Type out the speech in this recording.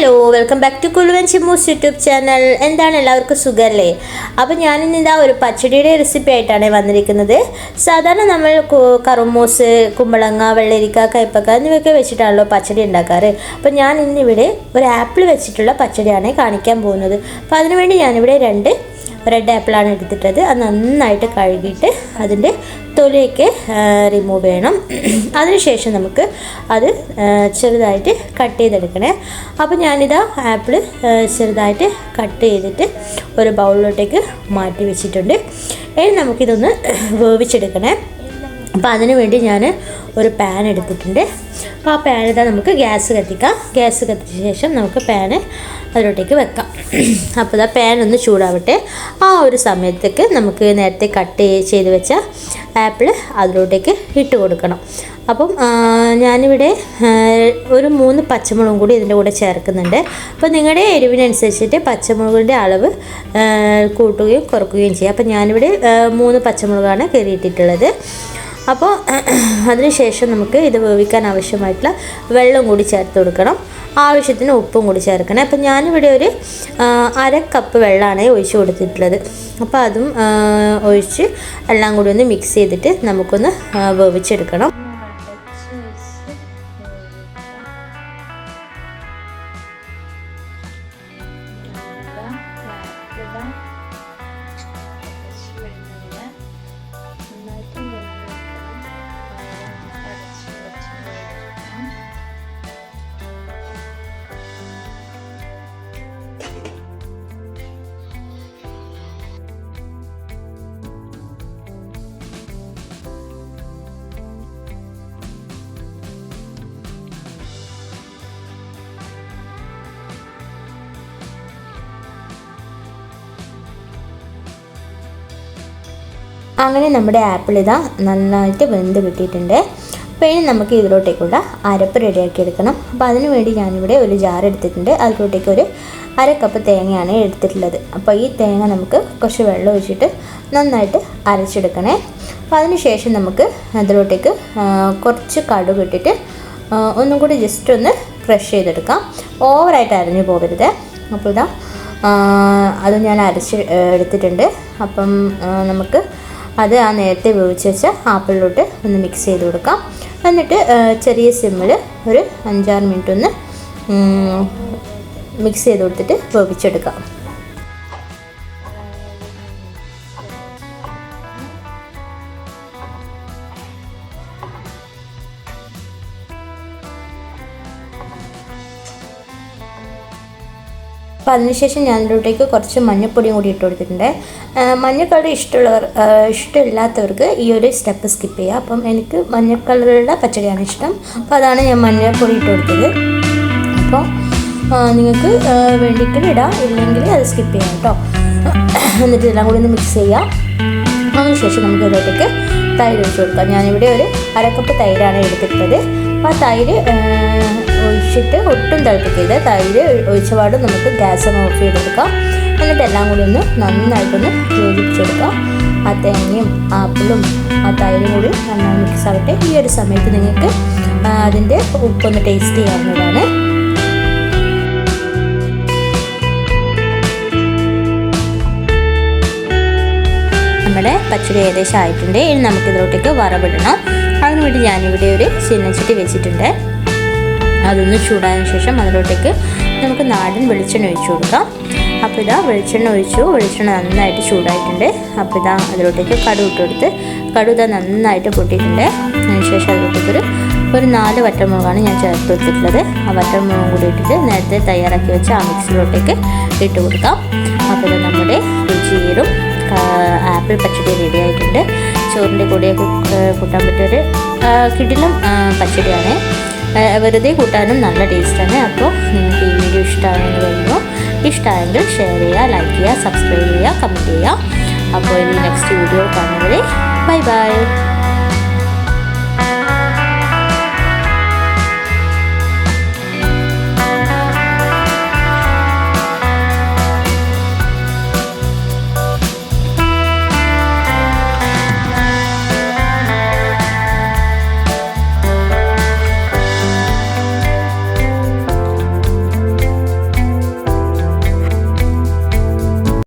Hello welcome back to Kuluvan Chimmus YouTube channel എന്താണ് എല്ലാവർക്കും സുഖമല്ലേ അപ്പോൾ ഞാനിന്ന് ഇതാ ഒരു പച്ചടിയുടെ റെസിപ്പി ആയിട്ടാണ് വന്നിരിക്കുന്നത്. സാധാരണ നമ്മൾ കറുമൂസ് കുമ്പളങ്ങ വെള്ളരിക്ക കയ്പക്ക എന്നിവയൊക്കെ വെച്ചിട്ടാണല്ലോ പച്ചടി ഉണ്ടാക്കാറ്. അപ്പോൾ ഞാൻ ഇന്നിവിടെ ഒരു ആപ്പിൾ വെച്ചിട്ടുള്ള പച്ചടിയാണ് കാണിക്കാൻ പോകുന്നത്. അപ്പോൾ അതിനുവേണ്ടി ഞാനിവിടെ രണ്ട് റെഡ് ആപ്പിളാണ് എടുത്തിട്ടത്. അത് നന്നായിട്ട് കഴുകിയിട്ട് അതിന്റെ തൊലിയൊക്കെ റിമൂവ് ചെയ്യണം. അതിനുശേഷം നമുക്ക് അത് ചെറുതായിട്ട് കട്ട് ചെയ്തെടുക്കണേ. അപ്പോൾ ഞാനിതാ ആപ്പിൾ ചെറുതായിട്ട് കട്ട് ചെയ്തിട്ട് ഒരു ബൗളിലോട്ടേക്ക് മാറ്റി വെച്ചിട്ടുണ്ട്. ഇനി നമുക്കിതൊന്ന് വേവിച്ചെടുക്കണേ. അപ്പോൾ അതിന് വേണ്ടി ഞാൻ ഒരു പാൻ എടുത്തിട്ടുണ്ട്. അപ്പോൾ ആ പാൻ ഇതാ നമുക്ക് ഗ്യാസ് കത്തിക്കാം. ഗ്യാസ് കത്തിച്ച ശേഷം നമുക്ക് പാന് അതിലോട്ടേക്ക് വെക്കാം. അപ്പോൾ ഇതാ പാൻ ഒന്ന് ചൂടാവട്ടെ. ആ ഒരു സമയത്തേക്ക് നമുക്ക് നേരത്തെ കട്ട് ചെയ്ത് വെച്ച ആപ്പിൾ അതിലോട്ടേക്ക് ഇട്ട് കൊടുക്കണം. അപ്പം ഞാനിവിടെ ഒരു മൂന്ന് പച്ചമുളകും കൂടി ഇതിന്റെ കൂടെ ചേർക്കുന്നുണ്ട്. അപ്പോൾ നിങ്ങളുടെ എരിവിനനുസരിച്ചിട്ട് പച്ചമുളകിന്റെ അളവ് കൂട്ടുകയും കുറക്കുകയും ചെയ്യാം. അപ്പോൾ ഞാനിവിടെ മൂന്ന് പച്ചമുളകാണ് കയറിയിട്ടിട്ടുള്ളത് അപ്പോൾ അതിനുശേഷം നമുക്ക് ഇത് വേവിക്കാൻ ആവശ്യമായിട്ടുള്ള വെള്ളം കൂടി ചേർത്ത് കൊടുക്കണം. ആവശ്യത്തിന് ഉപ്പും കൂടി ചേർക്കണം. അപ്പം ഞാനിവിടെ ഒരു അര കപ്പ് വെള്ളമാണ് ഒഴിച്ച് കൊടുത്തിട്ടുള്ളത്. അപ്പോൾ അതും ഒഴിച്ച് എല്ലാം കൂടി ഒന്ന് മിക്സ് ചെയ്തിട്ട് നമുക്കൊന്ന് വേവിച്ചെടുക്കണം. അങ്ങനെ നമ്മുടെ ആപ്പിൾ ഇതാ നന്നായിട്ട് വെന്ത് കിട്ടിയിട്ടുണ്ട്. അപ്പോൾ ഇനി നമുക്ക് ഇതിലോട്ടേക്കുള്ള അരപ്പ് റെഡിയാക്കി എടുക്കണം. അപ്പോൾ അതിന് വേണ്ടി ഞാനിവിടെ ഒരു ജാർ എടുത്തിട്ടുണ്ട്. അതിലോട്ടേക്ക് ഒരു അര കപ്പ് തേങ്ങയാണ് എടുത്തിട്ടുള്ളത്. അപ്പോൾ ഈ തേങ്ങ നമുക്ക് കുറച്ച് വെള്ളം ഒഴിച്ചിട്ട് നന്നായിട്ട് അരച്ചെടുക്കണേ. അപ്പോൾ അതിന് ശേഷം നമുക്ക് അതിലോട്ടേക്ക് കുറച്ച് കടുക് ഇട്ടിട്ട് ഒന്നും കൂടി ജസ്റ്റ് ഒന്ന് ക്രഷ് ചെയ്തെടുക്കാം. ഓവറായിട്ട് അരഞ്ഞു പോകരുത്. അപ്പോൾ ഇതാ അത് ഞാൻ അരച്ച് എടുത്തിട്ടുണ്ട്. അപ്പം നമുക്ക് അത് ആ നേരത്തെ വേവിച്ച് വെച്ച ആപ്പിളിലോട്ട് ഒന്ന് മിക്സ് ചെയ്ത് കൊടുക്കാം. എന്നിട്ട് ചെറിയ സിമ്മിൽ ഒരു അഞ്ചാറ് മിനിറ്റ് ഒന്ന് മിക്സ് ചെയ്ത് കൊടുത്തിട്ട് വേവിച്ചെടുക്കാം. അപ്പോൾ അതിനുശേഷം ഞാൻ ഇതിലോട്ടേക്ക് കുറച്ച് മഞ്ഞൾപ്പൊടിയും കൂടി ഇട്ട് കൊടുത്തിട്ടുണ്ട്. മഞ്ഞ ഇഷ്ടമുള്ളവർ ഇഷ്ടമില്ലാത്തവർക്ക് ഈ ഒരു സ്റ്റെപ്പ് സ്കിപ്പ് ചെയ്യാം. അപ്പം എനിക്ക് മഞ്ഞ പച്ചടിയാണ് ഇഷ്ടം. അപ്പോൾ അതാണ് ഞാൻ മഞ്ഞൾപ്പൊടി ഇട്ട് കൊടുത്തത്. അപ്പോൾ നിങ്ങൾക്ക് വേണ്ടിയിട്ട് ഇടാം. ഇല്ലെങ്കിൽ അത് സ്കിപ്പ് ചെയ്യാം കേട്ടോ. എന്നിട്ട് ഇതെല്ലാം കൂടി ഒന്ന് മിക്സ് ചെയ്യാം. അതിനുശേഷം നമുക്ക് ഇതിലോട്ടേക്ക് തൈര് ഒഴിച്ച് കൊടുക്കാം. ഞാനിവിടെ ഒരു അരക്കപ്പ് തൈരാണ് എടുത്തിട്ടുള്ളത്. ആ തൈര് ഒഴിച്ചിട്ട് ഒട്ടും തിളപ്പിക്കരുത്. തൈര് ഒഴിച്ചപാട് നമുക്ക് ഗ്യാസ് ഒന്ന് ഓഫ് ചെയ്തെടുക്കാം. എന്നിട്ട് എല്ലാം കൂടി ഒന്ന് നന്നായിട്ടൊന്ന് യോജിപ്പിച്ചെടുക്കാം. ആ തേങ്ങയും ആപ്പിളും ആ തൈരും കൂടി നന്നായി മിക്സ് ആവട്ടെ. ഈ ഒരു സമയത്ത് നിങ്ങൾക്ക് അതിന്റെ ഉപ്പൊന്ന് ടേസ്റ്റ് ചെയ്യാവുന്നതാണ്. നമ്മുടെ പച്ചടി ഏകദേശം ആയിട്ടുണ്ട്. ഇനി നമുക്കിതിലോട്ടേക്ക് വറവിടണം. അതിന് വേണ്ടി ഞാനിവിടെ ഒരു ചിന്നച്ചട്ടി വെച്ചിട്ടുണ്ട്. അതൊന്ന് ചൂടായതിനു ശേഷം അതിലോട്ടേക്ക് നമുക്ക് നാടൻ വെളിച്ചെണ്ണ ഒഴിച്ചു കൊടുക്കാം. അപ്പോൾ ഇതാ വെളിച്ചെണ്ണ ഒഴിച്ചു. വെളിച്ചെണ്ണ നന്നായിട്ട് ചൂടായിട്ടുണ്ട്. അപ്പോൾ ഇതാ അതിലോട്ടേക്ക് കടു ഇട്ട് കൊടുത്ത് കടു ഇതാ നന്നായിട്ട് പൊട്ടിയിട്ടുണ്ട്. അതിനുശേഷം അതിലോട്ടേക്കൊരു ഒരു നാല് വറ്റമുളകാണ് ഞാൻ ചേർത്ത് വെച്ചിട്ടുള്ളത് ആ വറ്റമുളകും കൂടി ഇട്ടിട്ട് നേരത്തെ തയ്യാറാക്കി വെച്ച ആ മിക്സിലോട്ടേക്ക് ഇട്ട് കൊടുക്കാം. അപ്പോൾ നമ്മുടെ രുചിയേറും ആപ്പിൾ പച്ചടി റെഡി ആയിട്ടുണ്ട്. ചോറിന്റെ ആ, കൂട്ടാൻ പറ്റിയൊരു കിടിലും പച്ചടിയാണ്. വെറുതെ കൂട്ടാനും നല്ല ടേസ്റ്റാണ്. അപ്പോൾ നിങ്ങൾക്ക് ഈ വീഡിയോ ഇഷ്ടമായെന്ന് കരുതുന്നു ഇഷ്ടമായെങ്കിൽ ഷെയർ ചെയ്യുക ലൈക്ക് ചെയ്യുക സബ്സ്ക്രൈബ് ചെയ്യുക കമന്റ് ചെയ്യുക. അപ്പോൾ ഇനി നെക്സ്റ്റ് വീഡിയോ കാണുന്നത് ബൈ ബൈ